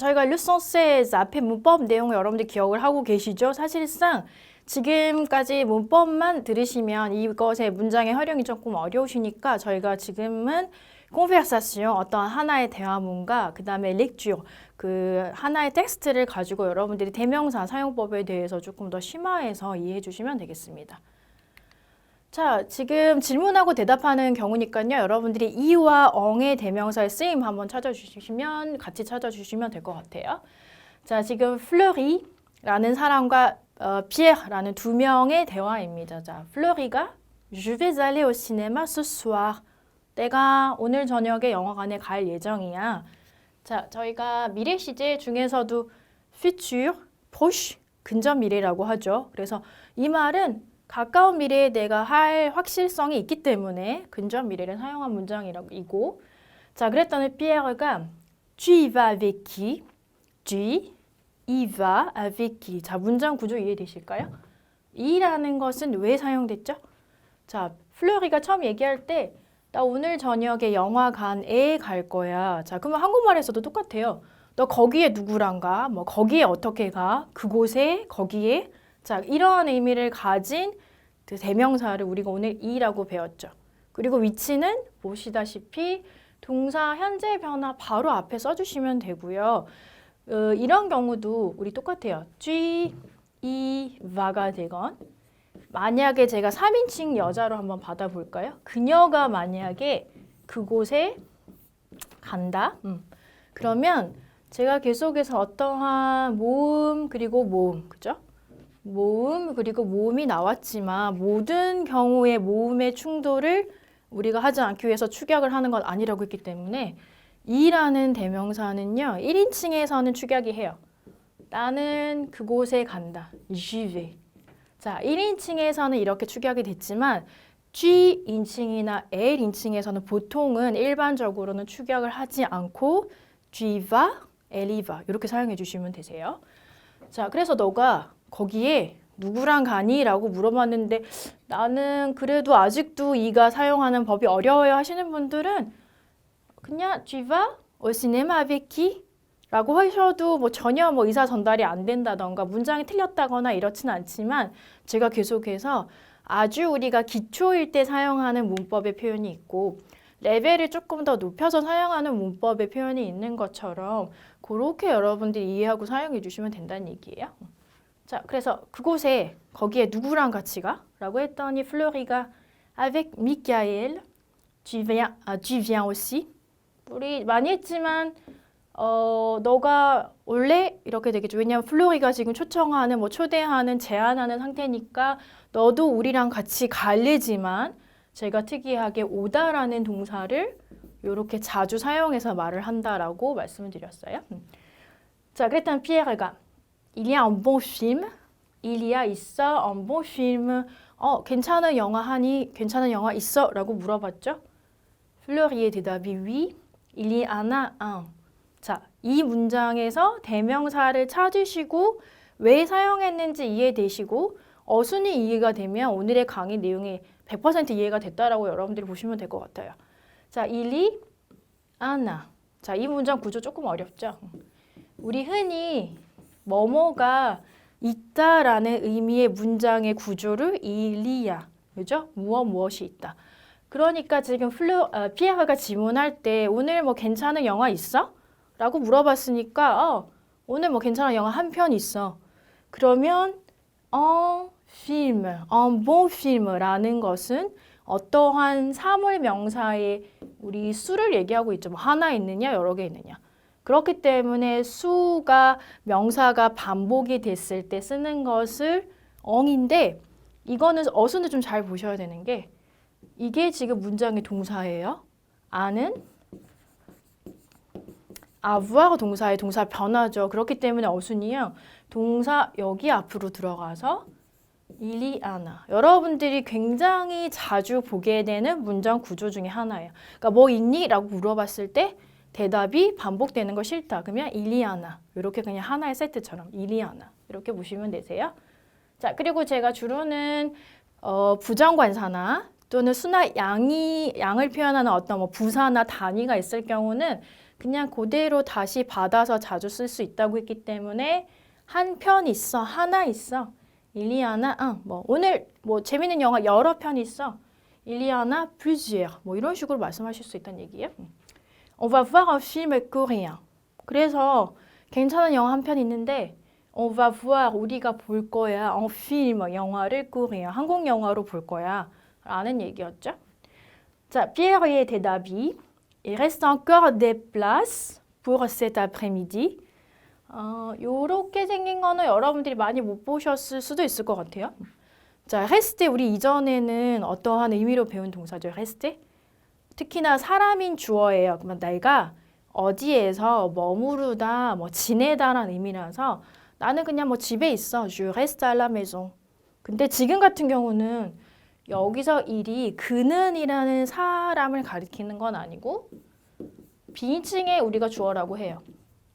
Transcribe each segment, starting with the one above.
저희가 루선세스 앞에 문법 내용을 여러분들 기억을 하고 계시죠? 사실상 지금까지 문법만 들으시면 이것의 문장의 활용이 조금 어려우시니까 저희가 지금은 conversation 어떤 하나의 대화문과 그 다음에 lecture 그 하나의 텍스트를 가지고 여러분들이 대명사 사용법에 대해서 조금 더 심화해서 이해해 주시면 되겠습니다. 자, 지금 질문하고 대답하는 경우니까요. 여러분들이 이와 엉의 대명사의 쓰임 한번 찾아주시면 같이 찾아주시면 될 것 같아요. 자, 지금 플러리라는 사람과 어, 피에르라는 두 명의 대화입니다. 자, 플러리가 Je vais aller au cinéma ce soir. 내가 오늘 저녁에 영화관에 갈 예정이야. 자, 저희가 미래 시제 중에서도 futur, proche, 근접 미래라고 하죠. 그래서 이 말은 가까운 미래에 내가 할 확실성이 있기 때문에 근접 미래를 사용한 문장이고 자 그랬더니 피에르가 tu y vas avec qui? tu y vas avec qui? 자 문장 구조 이해되실까요? 이라는 것은 왜 사용됐죠? 자 플로리가 처음 얘기할 때 나 오늘 저녁에 영화관에 갈 거야. 자 그러면 한국말에서도 똑같아요. 너 거기에 누구랑 가? 뭐 거기에 어떻게 가? 그곳에 거기에 자, 이러한 의미를 가진 그 대명사를 우리가 오늘 이라고 배웠죠. 그리고 위치는 보시다시피 동사 현재 변화 바로 앞에 써주시면 되고요. 어, 이런 경우도 우리 똑같아요. G, 이, va가 되건 만약에 제가 3인칭 여자로 한번 받아볼까요? 그녀가 만약에 그곳에 간다. 음. 그러면 제가 계속해서 어떠한 모음 그리고 모음 그죠? 모음 그리고 모음이 나왔지만 모든 경우의 모음의 충돌을 우리가 하지 않기 위해서 축약을 하는 건 아니라고 했기 때문에 이라는 대명사는요 1인칭에서는 축약이 해요. 나는 그곳에 간다. vais. 자 1인칭에서는 이렇게 축약이 됐지만 G인칭이나 L인칭에서는 보통은 일반적으로는 축약을 하지 않고 j'y vas, elle y va 이렇게 사용해 주시면 되세요. 자 그래서 너가 거기에 누구랑 가니? 라고 물어봤는데 나는 그래도 아직도 이가 사용하는 법이 어려워요 하시는 분들은 그냥 au cinéma avec qui? 라고 하셔도 뭐 전혀 뭐 의사 전달이 안 된다던가 문장이 틀렸다거나 이렇지는 않지만 제가 계속해서 아주 우리가 기초일 때 사용하는 문법의 표현이 있고 레벨을 조금 더 높여서 사용하는 문법의 표현이 있는 것처럼 그렇게 여러분들이 이해하고 사용해 주시면 된다는 얘기예요. 자, 그래서 그곳에 거기에 누구랑 같이 가? 라고 했더니 플로리가 avec Michael, tu viens, 아, tu viens aussi. 우리 많이 했지만 어, 너가 올래? 이렇게 되겠죠. 왜냐하면 플로리가 지금 초청하는, 뭐 초대하는, 제안하는 상태니까 너도 우리랑 같이 갈래지만 제가 특이하게 오다라는 동사를 이렇게 자주 사용해서 말을 한다라고 말씀을 드렸어요. 음. 자, 그랬더니 피에르가 Il y a un bon film. Il y a 있어 un bon film. 어, 괜찮은 영화 하니? 괜찮은 영화 있어? 라고 물어봤죠. 플로리의 대답이 oui. Il y en a un. 자, 이 문장에서 대명사를 찾으시고 왜 사용했는지 이해되시고 어순이 이해가 되면 오늘의 강의 내용이 100% 이해가 됐다라고 여러분들이 보시면 될 것 같아요. 자, en a. 자, 이 문장 구조 조금 어렵죠? 우리 흔히 뭐뭐가 있다라는 의미의 문장의 구조를 일리야, 그죠? 무엇 무엇이 있다. 그러니까 지금 플루 어, 피에르가 질문할 때 오늘 뭐 괜찮은 영화 있어? 라고 물어봤으니까 어, 오늘 뭐 괜찮은 영화 한 편 있어. 그러면 어 film, un bon film라는 것은 어떠한 사물 명사의 우리 수를 얘기하고 있죠. 뭐 하나 있느냐, 여러 개 있느냐. 그렇기 때문에 수가 명사가 반복이 됐을 때 쓰는 것을 엉인데 이거는 어순을 좀 잘 보셔야 되는 게 이게 지금 문장의 동사예요. 아는 avoir 동사의 동사 변화죠. 그렇기 때문에 어순이요. 동사 여기 앞으로 들어가서 일리아나. 여러분들이 굉장히 자주 보게 되는 문장 구조 중에 하나예요. 그러니까 뭐 있니? 라고 물어봤을 때 대답이 반복되는 거 싫다. 그러면 일리아나. 이렇게 그냥 하나의 세트처럼 일리아나. 이렇게 보시면 되세요. 자, 그리고 제가 주로는 어, 부정관사나 또는 수나 양이 양을 표현하는 어떤 뭐 부사나 단위가 있을 경우는 그냥 그대로 다시 받아서 자주 쓸 수 있다고 했기 때문에 한 편 있어, 하나 있어. 일리아나, 응, 뭐 오늘 뭐 재밌는 영화 여러 편 있어. 일리아나 plusieurs. 뭐 이런 식으로 말씀하실 수 있다는 얘기예요. On va voir un film coréen. 그래서 괜찮은 영화 한 편 있는데 on va voir 우리가 볼 거야. un film 영화를 coréen 한국 영화로 볼 거야. 라는 얘기였죠. 자, 피에르의 대답이 Il reste encore des places pour cet après-midi. 어, 요렇게 생긴 거는 여러분들이 많이 못 보셨을 수도 있을 것 같아요. 자, reste 우리 이전에는 어떠한 의미로 배운 동사죠? reste. 특히나 사람인 주어예요. 그러면 내가 어디에서 머무르다, 뭐 지내다라는 의미라서 나는 그냥 뭐 집에 있어. Je reste à la maison. 근데 지금 같은 경우는 여기서 일이 그는이라는 사람을 가리키는 건 아니고 비인칭에 우리가 주어라고 해요.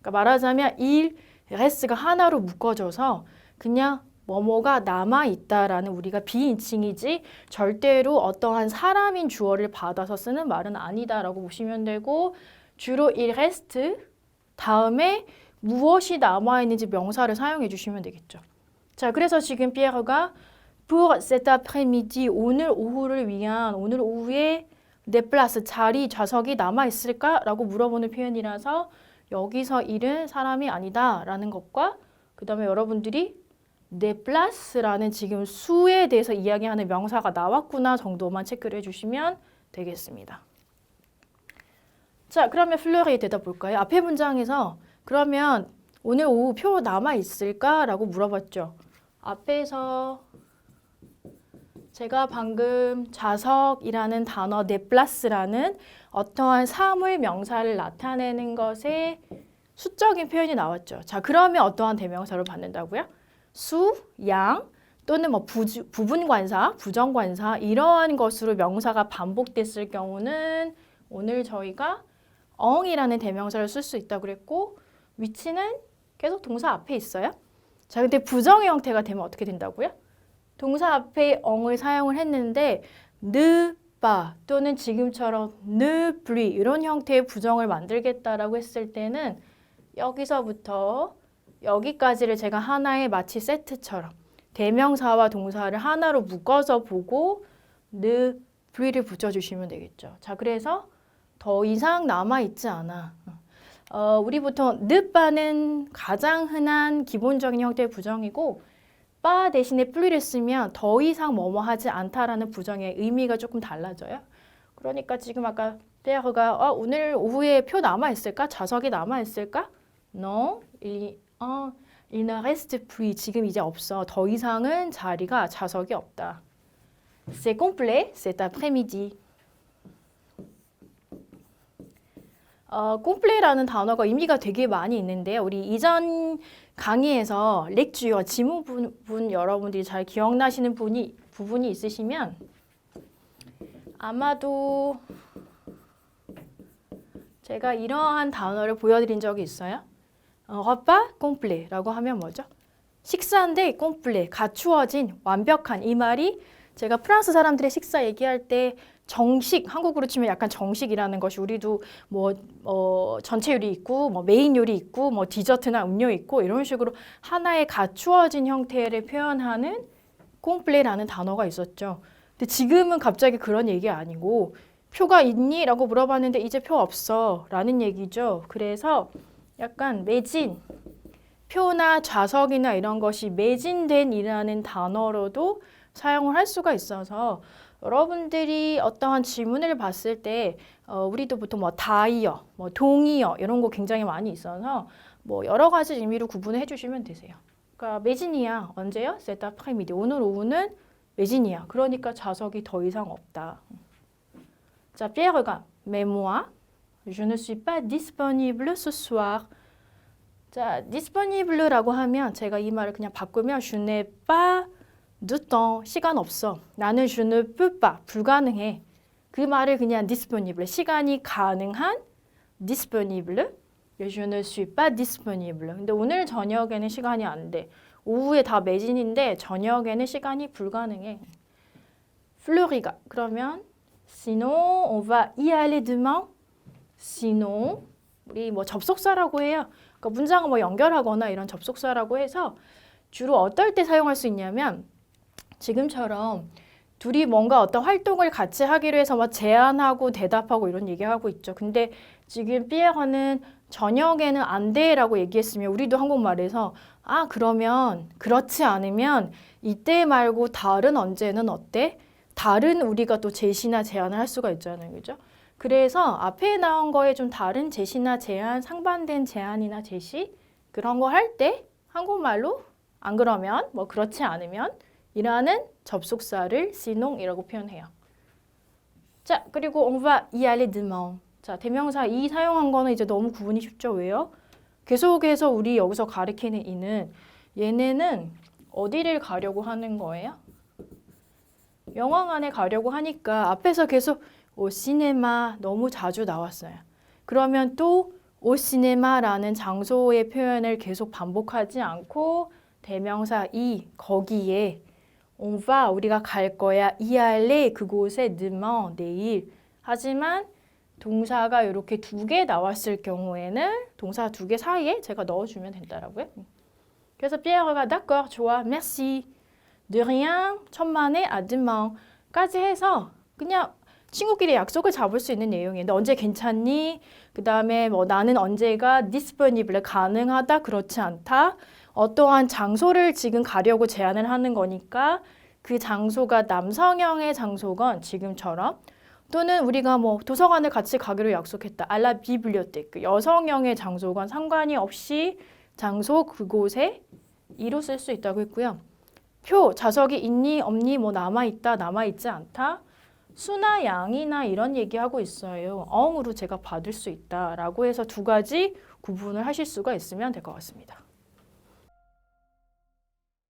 그러니까 말하자면 일, 레스가 하나로 묶어져서 그냥 뭐뭐가 남아 있다라는 우리가 비인칭이지 절대로 어떠한 사람인 주어를 받아서 쓰는 말은 아니다라고 보시면 되고 주로 일 레스트 다음에 무엇이 남아 있는지 명사를 사용해 주시면 되겠죠. 자, 그래서 지금 피에르가 pour cet après-midi 오늘 오후를 위한 오늘 오후에 내 플러스 자리 좌석이 남아 있을까라고 물어보는 표현이라서 여기서 일은 사람이 아니다라는 것과 그다음에 여러분들이 내 플러스라는 지금 수에 대해서 이야기하는 명사가 나왔구나 정도만 체크를 해주시면 되겠습니다. 자, 그러면 플러리에 대답 볼까요? 앞에 문장에서 그러면 오늘 오후 표 남아 있을까라고 물어봤죠. 앞에서 제가 방금 좌석이라는 단어 네플라스라는 어떠한 사물 명사를 나타내는 것에 수적인 표현이 나왔죠. 자, 그러면 어떠한 대명사로 받는다고요? 수, 양 또는 뭐 부주, 부분 관사, 부정 관사 이러한 것으로 명사가 반복됐을 경우는 오늘 저희가 엉이라는 대명사를 쓸 수 있다고 그랬고 위치는 계속 동사 앞에 있어요. 자, 근데 부정의 형태가 되면 어떻게 된다고요? 동사 앞에 엉을 사용을 했는데 느, 바 또는 지금처럼 느, 브리 이런 형태의 부정을 만들겠다라고 했을 때는 여기서부터 여기까지를 제가 하나의 마치 세트처럼 대명사와 동사를 하나로 묶어서 보고 느, 브리를 붙여주시면 되겠죠. 자, 그래서 더 이상 남아있지 않아. 어, 우리 보통 늦바는 가장 흔한 기본적인 형태의 부정이고 바 대신에 플리를 쓰면 더 이상 뭐뭐 하지 않다라는 부정의 의미가 조금 달라져요. 그러니까 지금 아까 페어가 어, 오늘 오후에 표 남아 있을까? 좌석이 남아 있을까? No, il, 어, il ne reste plus. 지금 이제 없어. 더 이상은 자리가 좌석이 없다. C'est complet cet après-midi. 어, 꼼플레라는 단어가 의미가 되게 많이 있는데 우리 이전 강의에서 렉주어 지문 부분 여러분들이 잘 기억나시는 분이 부분이 있으시면 아마도 제가 이러한 단어를 보여드린 적이 있어요. 어, repas complet라고 하면 뭐죠? 식사인데 꼼플레 갖추어진 완벽한 이 말이 제가 프랑스 사람들의 식사 얘기할 때 정식 한국으로 치면 약간 정식이라는 것이 우리도 뭐 어, 전체 요리 있고 뭐 메인 요리 있고 뭐 디저트나 음료 있고 이런 식으로 하나의 갖추어진 형태를 표현하는 콩플레라는 단어가 있었죠. 근데 지금은 갑자기 그런 얘기 아니고 표가 있니?라고 물어봤는데 이제 표 없어 라는 얘기죠. 그래서 약간 매진 표나 좌석이나 이런 것이 매진된이라는 단어로도 사용을 할 수가 있어서 여러분들이 어떠한 질문을 봤을 때 어, 우리도 보통 뭐 다이어, 뭐 동이어 이런 거 굉장히 많이 있어서 뭐 여러 가지 의미로 구분을 해주시면 되세요. 그러니까 매진이야 언제요? 세타 프레미디 오늘 오후는 매진이야. 그러니까 좌석이 더 이상 없다. 자, 피에르가 메모아 Je ne suis pas disponible ce soir. 자, disponible라고 하면 제가 이 말을 그냥 바꾸면 je n'ai pas de temps 시간 없어. 나는 je ne peux pas 불가능해. 그 말을 그냥 disponible 시간이 가능한 disponible. je ne suis pas disponible. 근데 오늘 저녁에는 시간이 안 돼. 오후에 다 매진인데 저녁에는 시간이 불가능해. 플로리가 그러면 sinon on va y aller demain. Sinon 우리 뭐 접속사라고 해요. 그러니까 문장을 뭐 연결하거나 이런 접속사라고 해서 주로 어떨 때 사용할 수 있냐면 지금처럼 둘이 뭔가 어떤 활동을 같이 하기로 해서 막 제안하고 대답하고 이런 얘기하고 있죠. 근데 지금 삐에어는 저녁에는 안 돼라고 얘기했으면 우리도 한국말에서 아 그러면 그렇지 않으면 이때 말고 다른 언제는 어때? 다른 우리가 또 제시나 제안을 할 수가 있잖아요. 그죠? 그래서 앞에 나온 거에 좀 다른 제시나 제안, 상반된 제안이나 제시 그런 거 할 때 한국말로 안 그러면 뭐 그렇지 않으면 이라는 접속사를 sinon 이라고 표현해요. 자, 그리고 on va y aller demain. 자, 대명사 이 사용한 거는 이제 너무 구분이 쉽죠. 왜요? 계속해서 우리 여기서 가리키는 이는 얘네는 어디를 가려고 하는 거예요? 영화관에 가려고 하니까 앞에서 계속 오 시네마 너무 자주 나왔어요. 그러면 또 오 시네마라는 장소의 표현을 계속 반복하지 않고 대명사 이 거기에 on 우리가 갈 거야 aller 그곳에 demain 내일 하지만 동사가 이렇게 두 개 나왔을 경우에는 동사 두 개 사이에 제가 넣어주면 된다라고요. 그래서 피에르가 d'accord 좋아 merci de rien 천만에 demain까지 해서 그냥 친구끼리 약속을 잡을 수 있는. 너 언제 괜찮니? 그 다음에 뭐 나는 언제가 disponible 가능하다 그렇지 않다. 어떠한 장소를 지금 가려고 제안을 하는 거니까 그 장소가 남성형의 장소건 지금처럼 또는 우리가 뭐 도서관을 같이 가기로 약속했다. 알라 비블리오테크 여성형의 장소건 상관이 없이 장소 그곳에 이로 쓸 수 있다고 했고요. 표 좌석이 있니 없니 뭐 남아 있다 남아 있지 않다. 수나 양이나 이런 얘기하고 있어요. 어음으로 제가 받을 수 있다라고 해서 두 가지 구분을 하실 수가 있으면 될 것 같습니다.